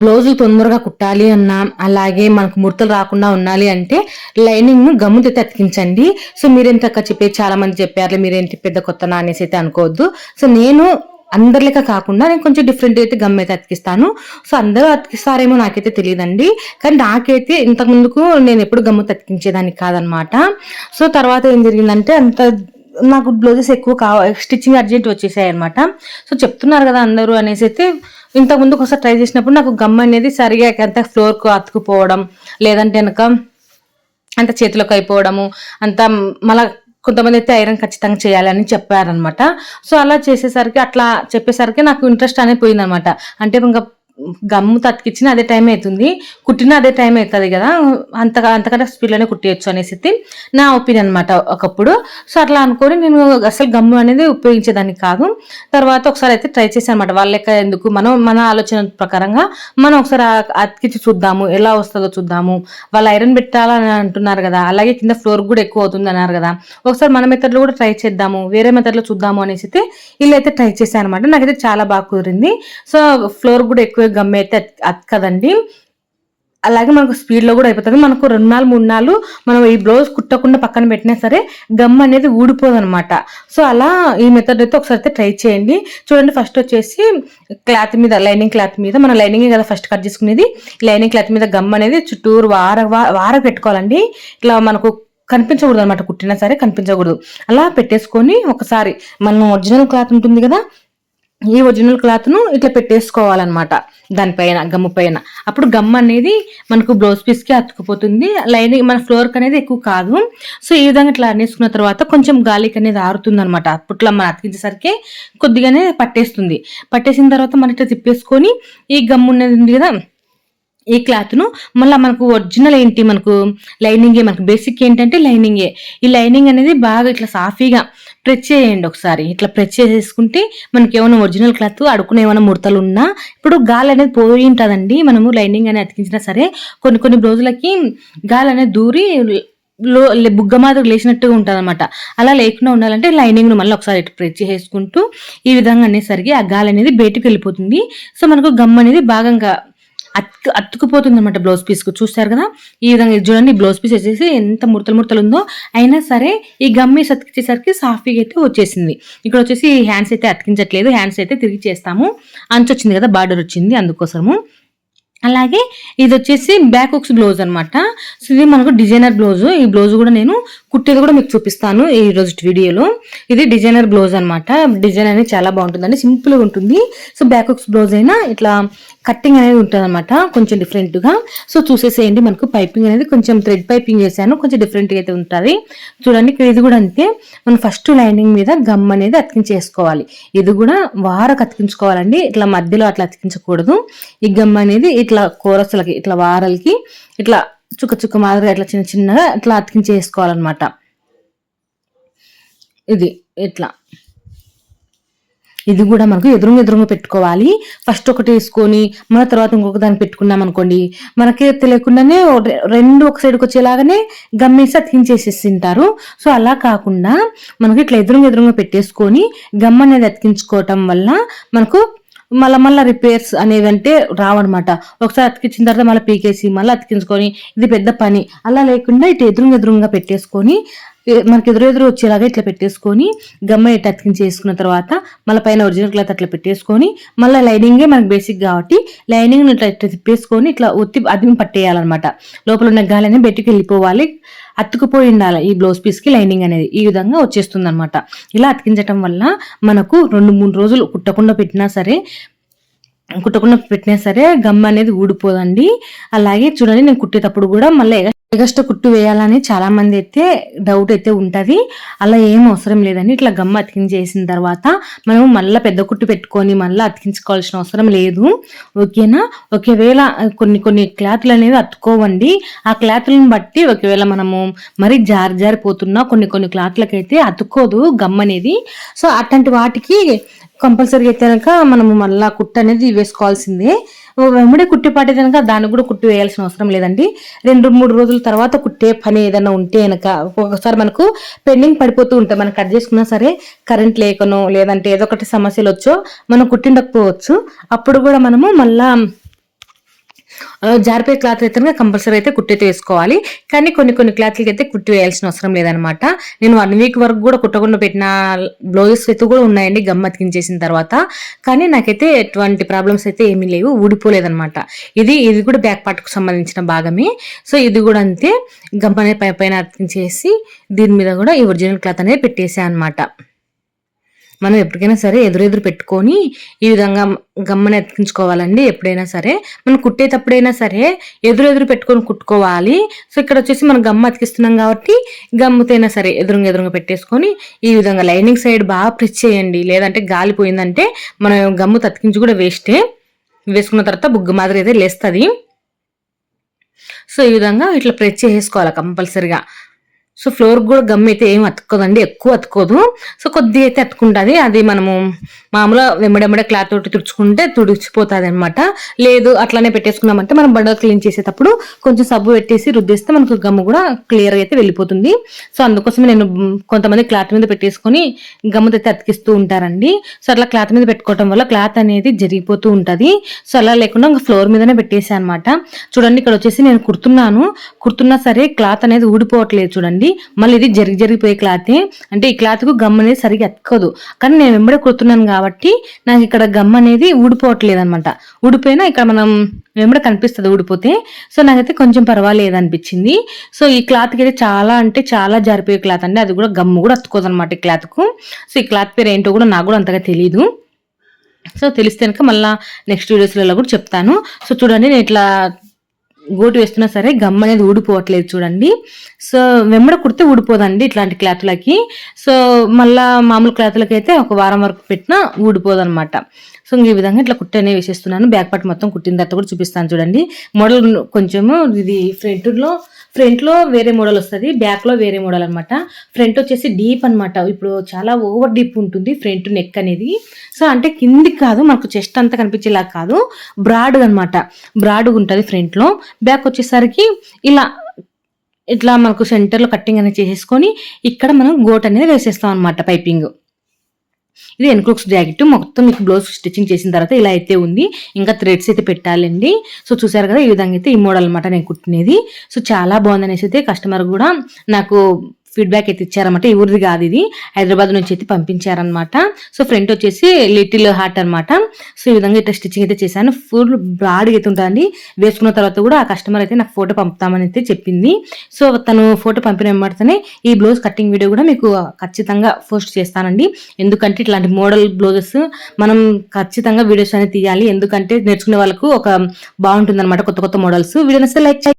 బ్లౌజులు తొందరగా కుట్టాలి అన్నా అలాగే మనకు ముడతలు రాకుండా ఉండాలి అంటే లైనింగ్ను గమ్ముతో అతికించండి సో మీరెంత తక్కువ చెప్పేది చాలా మంది చెప్పారు మీరేంటి పెద్ద కొత్త అనేసి అయితే అనుకోవద్దు. సో నేను అందరి కాకుండా నేను కొంచెం డిఫరెంట్ అయితే గమ్ అయితే అతికిస్తాను సో అందరూ అతికిస్తారేమో నాకైతే తెలియదండి. కానీ నాకైతే ఇంతకు ముందుకు నేను ఎప్పుడు గమ్ము అతికించేదాన్ని కాదనమాట సో తర్వాత ఏం జరిగిందంటే అంత నాకు బ్లౌజెస్ ఎక్కువ కావ స్టిచ్చింగ్ అర్జెంట్ వచ్చేసాయి అనమాట సో చెప్తున్నారు కదా అందరూ అనేసి అయితే ఇంతకు ముందు ఒకసారి ట్రై చేసినప్పుడు నాకు గమ్ అనేది సరిగా అంత ఫ్లోర్కు అతుకుపోవడం లేదంటే కనుక అంత చేతిలోకి అయిపోవడము అంత మళ్ళా కొంతమంది అయితే ఐరన్ ఖచ్చితంగా చేయాలని చెప్పారనమాట సో అలా చేసేసరికి అట్లా చెప్పేసరికి నాకు ఇంట్రెస్ట్ అనేది పోయిందనమాట అంటే ఇంకా గమ్ము తతికిచ్చిన అదే టైం అవుతుంది కుట్టిన అదే టైం అవుతుంది కదా. అంతగా అంతకన్నా స్పీడ్లోనే కుట్టేయచ్చు అనేసి నా ఒపీనియన్ అనమాట ఒకప్పుడు. సో అట్లా అనుకొని నేను అసలు గమ్ము అనేది ఉపయోగించేదాన్ని కాదు. తర్వాత ఒకసారి అయితే ట్రై చేశాను అనమాట వాళ్ళ లెక్క ఎందుకు? మనం మన ఆలోచన ప్రకారంగా మనం ఒకసారి అతికిచ్చి చూద్దాము. ఎలా వస్తుందో చూద్దాము. వాళ్ళు ఐరన్ పెట్టాలని అంటున్నారు కదా. అలాగే కింద ఫ్లోర్ కూడా ఎక్కువ అవుతుంది అన్నారు కదా. ఒకసారి మన మెథడ్లో కూడా ట్రై చేద్దాము. వేరే మెథడ్లో చూద్దాము అనేసి వీళ్ళైతే అయితే ట్రై చేశాను అనమాట నాకైతే చాలా బాగా కుదిరింది. సో ఫ్లోర్ కూడా ఎక్కువ గమ్ అయితే అతకదండి అలాగే మనకు స్పీడ్లో కూడా అయిపోతుంది. మనకు రెండు నాలుగు మూడు నాలుగు మనం ఈ బ్లౌజ్ కుట్టకుండా పక్కన పెట్టినా సరే గమ్ అనేది ఊడిపోదు అనమాట సో అలా ఈ మెథడ్ అయితే ఒకసారి అయితే ట్రై చేయండి. చూడండి ఫస్ట్ వచ్చేసి క్లాత్ మీద లైనింగ్ క్లాత్ మీద మన లైనింగ్ కదా ఫస్ట్ కట్ చేసుకునేది. లైనింగ్ క్లాత్ మీద గమ్ అనేది చుట్టూరు వార వార పెట్టుకోవాలండి. ఇట్లా మనకు కనిపించకూడదు అనమాట కుట్టినా సరే కనిపించకూడదు. అలా పెట్టేసుకొని ఒకసారి మనం ఒరిజినల్ క్లాత్ ఉంటుంది కదా ఈ ఒరిజినల్ క్లాత్ను ఇట్లా పెట్టేసుకోవాలన్నమాట. దానిపైన గమ్ము పైన. అప్పుడు గమ్ అనేది మనకు బ్లౌజ్ పీస్కి అతుకుపోతుంది. లైనింగ్ మన ఫ్లోర్కి అనేది ఎక్కువ కాదు. సో ఈ విధంగా ఇట్లా అనేసుకున్న తర్వాత కొంచెం గాలికి అనేది ఆరుతుంది అనమాట అప్పట్లో మనం అతికించేసరికి కొద్దిగానే పట్టేస్తుంది. పట్టేసిన తర్వాత మనం ఇట్లా తిప్పేసుకొని ఈ గమ్ము ఉన్నది ఉంది కదా ఈ క్లాత్ను మళ్ళీ మనకు ఒరిజినల్ ఏంటి? మనకు లైనింగే మనకు బేసిక్ ఏంటంటే లైనింగే. ఈ లైనింగ్ అనేది బాగా ఇట్లా సాఫీగా ప్రెస్ చేయండి ఒకసారి. ఇట్లా ప్రెస్ చేసేసుకుంటే మనకి ఏమైనా ఒరిజినల్ క్లాత్ అడుకునే ఏమైనా ముడతలు ఉన్నా ఇప్పుడు గాలి అనేది పోయి ఉంటుందండి. మనము లైనింగ్ అనేది అతికించినా సరే కొన్ని కొన్ని రోజులకి గాలి అనేది దూరి లో బుగ్గ మాదిరి లేచినట్టుగా ఉంటుంది అనమాట అలా లేకుండా ఉండాలంటే లైనింగ్ను మళ్ళీ ఒకసారి ఇటు ప్రెస్ చేసుకుంటూ ఈ విధంగా అనేసరికి ఆ గాలి అనేది బయటికి వెళ్ళిపోతుంది. సో మనకు గమ్ అనేది భాగంగా అతుకు అతుకుపోతుంది అనమాట బ్లౌజ్ పీస్కు చూస్తారు కదా? ఈ విధంగా చూడండి బ్లౌజ్ పీస్ వచ్చేసి ఎంత ముడతలు ముడతలు ఉందో అయినా సరే ఈ గమ్మీస్ అతికించేసరికి సాఫీగా అయితే వచ్చేసింది. ఇక్కడ వచ్చేసి హ్యాండ్స్ అయితే అతికించట్లేదు. హ్యాండ్స్ అయితే తిరిగి చేస్తాము. అంచు వచ్చింది కదా? బార్డర్ వచ్చింది అందుకోసము. అలాగే ఇది వచ్చేసి బ్యాక్ ఒక్స్ బ్లౌజ్ అనమాట సో ఇది మనకు డిజైనర్ బ్లౌజ్. ఈ బ్లౌజ్ కూడా నేను కుట్టేది కూడా మీకు చూపిస్తాను ఈ రోజు వీడియోలో. ఇది డిజైనర్ బ్లౌజ్ అనమాట డిజైన్ అనేది చాలా బాగుంటుందండి. సింపుల్గా ఉంటుంది. సో బ్యాక్ ఒక్స్ బ్లౌజ్ అయినా ఇట్లా కట్టింగ్ అనేది ఉంటుంది అనమాట కొంచెం డిఫరెంట్గా సో చూసేసేయండి మనకు పైపింగ్ అనేది కొంచెం థ్రెడ్ పైపింగ్ చేశాను కొంచెం డిఫరెంట్గా అయితే ఉంటుంది. చూడండి ఇక్కడ ఇది కూడా అంతే. మనం ఫస్ట్ లైనింగ్ మీద గమ్ అనేది అతికించేసుకోవాలి. ఇది కూడా వారకు అతికించుకోవాలండి ఇట్లా మధ్యలో అట్లా అతికించకూడదు. ఈ గమ్ అనేది ఇట్లా కోరసులకి ఇట్లా వారలకి ఇట్లా చుక్క చుక్క మాదిరిగా ఇట్లా చిన్న చిన్నగా ఇట్లా అతికించేసుకోవాలన్నమాట. ఇది ఇట్లా. ఇది కూడా మనకు ఎదురుగా ఎదురుగా పెట్టుకోవాలి. ఫస్ట్ ఒకటి వేసుకొని మన తర్వాత ఇంకొక దాన్ని పెట్టుకున్నాం అనుకోండి మనకి తెలియకుండానే రెండు ఒక సైడ్కి వచ్చేలాగానే గమ్మేసి అతికించేసేసి తింటారు సో అలా కాకుండా మనకి ఇట్లా ఎదురుగా ఎదురుగా పెట్టేసుకొని గమ్ అనేది అతికించుకోవటం వల్ల మనకు మళ్ళీ మళ్ళీ రిపేర్స్ అనేవి అంటే రావన్నమాట. ఒకసారి అతికించిన తర్వాత మళ్ళీ పీకేసి మళ్ళీ అతికించుకొని ఇది పెద్ద పని. అలా లేకుండా ఇటు ఎదురుగా ఎదురుగా పెట్టేసుకొని మనకి ఎదురు ఎదురు వచ్చేలాగా ఇట్లా పెట్టేసుకొని గమ్మ ఇట్లా అతికించేసుకున్న తర్వాత మళ్ళీ పైన ఒరిజినల్ క్లాత్ అట్లా పెట్టేసుకొని మళ్ళీ లైనింగే మనకి బేసిక్ కాబట్టి లైనింగ్ ఇట్లా ఇట్లా తిప్పేసుకొని ఇట్లా ఒత్తి అది పట్టేయాలన్నమాట. లోపల ఉన్న గాలి బయటికి వెళ్ళిపోవాలి. అతుకుపోయి ఉండాలి ఈ బ్లౌజ్ పీస్కి లైనింగ్ అనేది. ఈ విధంగా వచ్చేస్తుంది అనమాట ఇలా అతికించటం వల్ల మనకు రెండు మూడు రోజులు కుట్టకుండా పెట్టినా సరే కుట్టకుండా పెట్టినా సరే గమ్ అనేది ఊడిపోదండి. అలాగే చూడండి నేను కుట్టేటప్పుడు కూడా మళ్ళీ ఎగస్ట్రా కుట్టు వేయాలని చాలా మంది అయితే డౌట్ అయితే ఉంటుంది. అలా ఏం అవసరం లేదండి. ఇట్లా గమ్మ అతికించేసిన తర్వాత మనం మళ్ళీ పెద్ద కుట్టు పెట్టుకొని మళ్ళీ అతికించుకోవాల్సిన అవసరం లేదు. ఓకేనా? ఒకవేళ కొన్ని కొన్ని క్లాత్లు అనేవి అతుకోవండి ఆ క్లాత్లను బట్టి ఒకవేళ మనము మరి జారి జారిపోతున్నా కొన్ని కొన్ని క్లాత్లకైతే అతుక్కోదు గమ్ అనేది. సో అట్లాంటి వాటికి కంపల్సరీగా అయితే కనుక మనము మళ్ళీ కుట్టు అనేది వేసుకోవాల్సిందే. వెంబడే కుట్టి పాటే కనుక దానికి కూడా కుట్టి వేయాల్సిన అవసరం లేదండి. రెండు మూడు రోజుల తర్వాత కుట్టే పని ఏదైనా ఉంటే కనుక ఒక్కొక్కసారి మనకు పెండింగ్ పడిపోతూ ఉంటాయి మనం కట్ చేసుకున్నా సరే కరెంట్ లేకనో లేదంటే ఏదో ఒకటి సమస్యలు వచ్చో మనం కుట్టిండకపోవచ్చు. అప్పుడు కూడా మనము మళ్ళీ జారిపోయే క్లాత్ అయితే కంపల్సరీ అయితే కుట్టైతే వేసుకోవాలి. కానీ కొన్ని కొన్ని క్లాత్లకి అయితే కుట్టి వేయాల్సిన అవసరం లేదనమాట నేను వన్ వీక్ వరకు కూడా కుట్టకుండా పెట్టిన బ్లౌజెస్ అయితే కూడా ఉన్నాయండి గమ్ అతికించేసిన తర్వాత. కానీ నాకైతే ఎటువంటి ప్రాబ్లమ్స్ అయితే ఏమీ లేవు ఊడిపోలేదనమాట ఇది ఇది కూడా బ్యాక్ పార్ట్కు సంబంధించిన భాగమే. సో ఇది కూడా అంతే. గమ్ అనేది పై పైన అతికించేసి దీని మీద కూడా ఈ ఒరిజినల్ క్లాత్ అనేది పెట్టేసా అనమాట మనం ఎప్పటికైనా సరే ఎదురెదురు పెట్టుకొని ఈ విధంగా గమ్మని ఎత్తించుకోవాలండి ఎప్పుడైనా సరే. మనం కుట్టేటప్పుడైనా సరే ఎదురెదురు పెట్టుకొని కుట్టుకోవాలి. సో ఇక్కడ వచ్చేసి మనం గమ్మ అతికిస్తున్నాం కాబట్టి గమ్ముతైనా సరే ఎదురుగా ఎదురుగా పెట్టేసుకొని ఈ విధంగా లైనింగ్ సైడ్ బాగా ప్రెస్ చేయండి. లేదంటే గాలిపోయిందంటే మనం గమ్ము తతికించి కూడా వేస్టే. వేసుకున్న తర్వాత బుగ్గు మాదిరి అయితే లేస్తుంది. సో ఈ విధంగా ఇట్లా ప్రెస్ చేసేసుకోవాలి కంపల్సరిగా. సో ఫ్లోర్ కూడా గమ్ అయితే ఏం అతుక్కోదండి ఎక్కువ అతుకోదు సో కొద్ది అయితే అతుకుంటుంది అది మనము మామూలుగా వెంబడెంబడే క్లాత్ తోటి తుడుచుకుంటే తుడిచిపోతుంది అనమాట లేదు అట్లానే పెట్టేసుకున్నామంటే మనం బండ క్లీన్ చేసేటప్పుడు కొంచెం సబ్బు పెట్టేసి రుద్దేస్తే మనకు గమ్ము కూడా క్లియర్ అయితే వెళ్ళిపోతుంది. సో అందుకోసమే నేను కొంతమంది క్లాత్ మీద పెట్టేసుకొని గమ్ముతో అయితే అతికిస్తూ ఉంటారండి. సో అట్లా క్లాత్ మీద పెట్టుకోవటం వల్ల క్లాత్ అనేది జరిగిపోతూ ఉంటుంది. సో అలా లేకుండా ఇంకా ఫ్లోర్ మీదనే పెట్టేసా అనమాట చూడండి ఇక్కడ వచ్చేసి నేను కుడుతున్నాను. కుడుతున్నా సరే క్లాత్ అనేది ఊడిపోవట్లేదు చూడండి. మళ్ళీ ఇది జరిగి జరిగిపోయే క్లాతే. అంటే ఈ క్లాత్కు గమ్ అనేది సరిగ్గా ఎక్కదు కానీ నేను వెంబడే కుడుతున్నాను కాబట్టి నాకు ఇక్కడ గమ్ అనేది ఊడిపోవట్లేదు అనమాట ఊడిపోయినా ఇక్కడ మనం వెంబడ కనిపిస్తుంది ఊడిపోతే. సో నాకైతే కొంచెం పర్వాలేదు అనిపించింది. సో ఈ క్లాత్కి అయితే చాలా అంటే చాలా జారిపోయే క్లాత్ అండి. అది కూడా గమ్ము కూడా అత్తుకోదు అనమాట ఈ క్లాత్కు. సో ఈ క్లాత్ పేరు ఏంటో కూడా నాకు కూడా అంతగా తెలియదు సో తెలిస్తే కనుక మళ్ళీ నెక్స్ట్ వీడియోస్లలో కూడా చెప్తాను. సో చూడండి నేను ఇట్లా గోటు వేస్తున్నా సరే గమ్ అనేది ఊడిపోవట్లేదు చూడండి. సో వెంబడ కుడితే ఊడిపోదండి ఇట్లాంటి క్లాత్లకి. సో మళ్ళా మామూలు క్లాత్లకి అయితే ఒక వారం వరకు పెట్టినా ఊడిపోదు అనమాట సో ఈ విధంగా ఇట్లా కుట్టనే వేసేస్తున్నాను. బ్యాక్ పార్ట్ మొత్తం కుట్టిన తర్వాత కూడా చూపిస్తాను చూడండి. మోడల్ కొంచెము ఇది ఫ్రంట్లో ఫ్రంట్లో వేరే మోడల్ వస్తుంది బ్యాక్లో వేరే మోడల్ అనమాట ఫ్రంట్ వచ్చేసి డీప్ అన్నమాట. ఇప్పుడు చాలా ఓవర్ డీప్ ఉంటుంది ఫ్రంట్ నెక్ అనేది. సో అంటే కిందికి కాదు మనకు చెస్ట్ అంతా కనిపించేలా కాదు బ్రాడ్ అనమాట బ్రాడ్గా ఉంటుంది ఫ్రంట్లో బ్యాక్ వచ్చేసరికి ఇలా ఇట్లా మనకు సెంటర్లో కట్టింగ్ అనేది చేసేసుకొని ఇక్కడ మనం గోట్ అనేది వేసేస్తాం అనమాట పైపింగ్ ఇది ఎన్క్రూక్స్ జాకెట్. మొత్తం మీకు బ్లౌజ్ స్టిచ్చింగ్ చేసిన తర్వాత ఇలా అయితే ఉంది. ఇంకా థ్రెడ్స్ అయితే పెట్టాలండి. సో చూసారు కదా ఈ విధంగా అయితే ఈ మోడల్ అనమాట నేను కుట్టినది. సో చాలా బాగుంది అనేసి అయితే కస్టమర్ కూడా నాకు ఫీడ్బ్యాక్ అయితే ఇచ్చారన్నమాట. ఈ ఊరిది కాదు ఇది. హైదరాబాద్ నుంచి అయితే పంపించారనమాట సో ఫ్రంట్ వచ్చేసి లిటిల్ హార్ట్ అనమాట సో ఈ విధంగా ఇట్లా స్టిచ్చింగ్ అయితే చేశాను. ఫుల్ బ్రాడ్గా అయితే ఉంటుందండి. వేసుకున్న తర్వాత కూడా ఆ కస్టమర్ అయితే నాకు ఫోటో పంపుతామని అయితే చెప్పింది. సో తను ఫోటో పంపిన వెంబడితేనే ఈ బ్లౌజ్ కటింగ్ వీడియో కూడా మీకు ఖచ్చితంగా పోస్ట్ చేస్తానండి. ఎందుకంటే ఇట్లాంటి మోడల్ బ్లౌజెస్ మనం ఖచ్చితంగా వీడియోస్ అనేది తీయాలి. ఎందుకంటే నేర్చుకునే వాళ్ళకు ఒక బాగుంటుంది అనమాట కొత్త కొత్త మోడల్స్. Video like